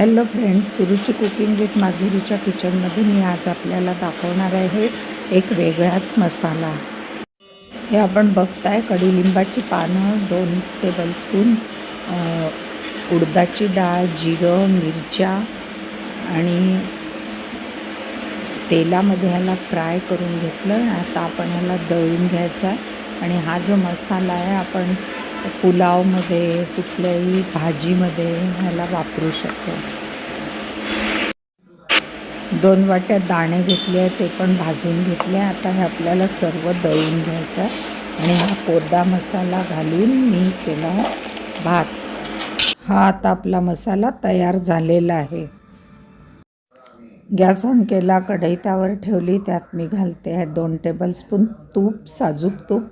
Hello friends Suruchi cooking with माधुरीच्या किचनमध्ये मी आज आपल्याला दाखवणार आहे एक वेगळाच मसाला. हे आपण बघताय कडुलिंबाची पानं दोन टेबलस्पून उडदाची डाळ जिरं मिरच्या आणि तेलामध्ये ह्याला फ्राय करून घेतलं आता आपण ह्याला दळून घ्यायचा आहे आणि हा जो मसाला आहे आपण पुलावमध्ये कुठल्याही भाजीमध्ये ह्याला वापरू शकतो. दोन वाट्या दाणे घेतले आहेत ते पण भाजून घेतले आता हे आपल्याला सर्व दळून घ्यायचं आहे आणि हा कोरडा मसाला घालून मी केला भात. हा आता आपला मसाला तयार झालेला आहे. गॅस ऑन केला कढई त्यावर ठेवली त्यात मी घालते आहे दोन टेबलस्पून तूप साजूक तूप.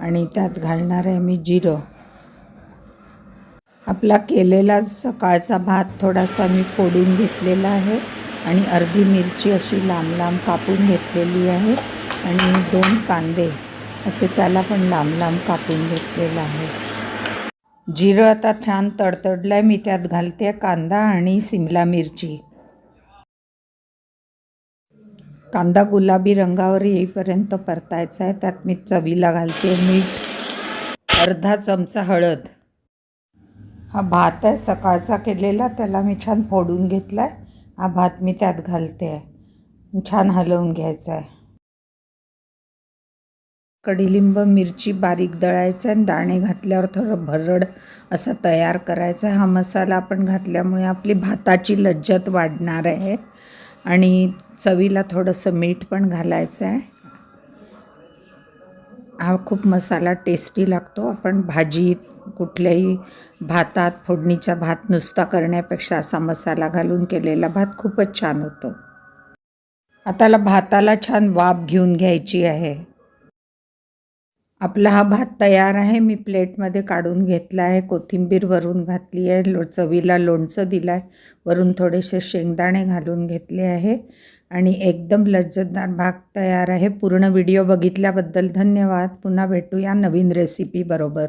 आणि त्यात घालणार आहे मी जिरं. आपला केलेला सकाळचा भात थोडासा मी फोडून घेतलेला आहे आणि अर्धी मिरची अशी लांब लांब कापून घेतलेली आहे आणि दोन कांदे असे त्याला पण लांब लांब कापून घेतलेलं आहे जिरं आता छान तडतडलं आहे मी त्यात घालते कांदा आणि सिमला मिरची. कांदा गुलाबी रंगावर येईपर्यंत परतायचा आहे. त्यात मी चवीला घालते मीठ अर्धा चमचा हळद. हा भात आहे सकाळचा केलेला त्याला मी छान फोडून घेतला आहे हा भात मी त्यात घालते. आहे छान हलवून घ्यायचा आहे. कढीलिंब मिरची बारीक दळायचं आणि दाणे घातल्यावर थोडं भरड असा तयार करायचा हा मसाला आपण घातल्यामुळे आपली भाताची लज्जत वाढणार आहे. आणि चवीला थोडंसं मीठ पण घालायचं आहे. हा खूप मसाला टेस्टी लागतो. आपण भाजीत कुठल्याही भातात फोडणीचा भात नुसता करण्यापेक्षा असा मसाला घालून केलेला भात खूपच छान होतो. आताला भाताला छान वाफ घेऊन घ्यायची आहे. आपला हा भात तयार आहे. मी प्लेटमध्ये काढून घेतला आहे. कोथिंबीर वरून घातली आहे. लो चवीला लोणचं दिलं आहे वरून थोडेसे शेंगदाणे घालून घेतले आहे. आणि एकदम लज्जतदार भाग तयार आहे. पूर्ण व्हिडिओ बघितल्याबद्दल धन्यवाद. पुन्हा भेटूया नवीन रेसिपी बरोबर.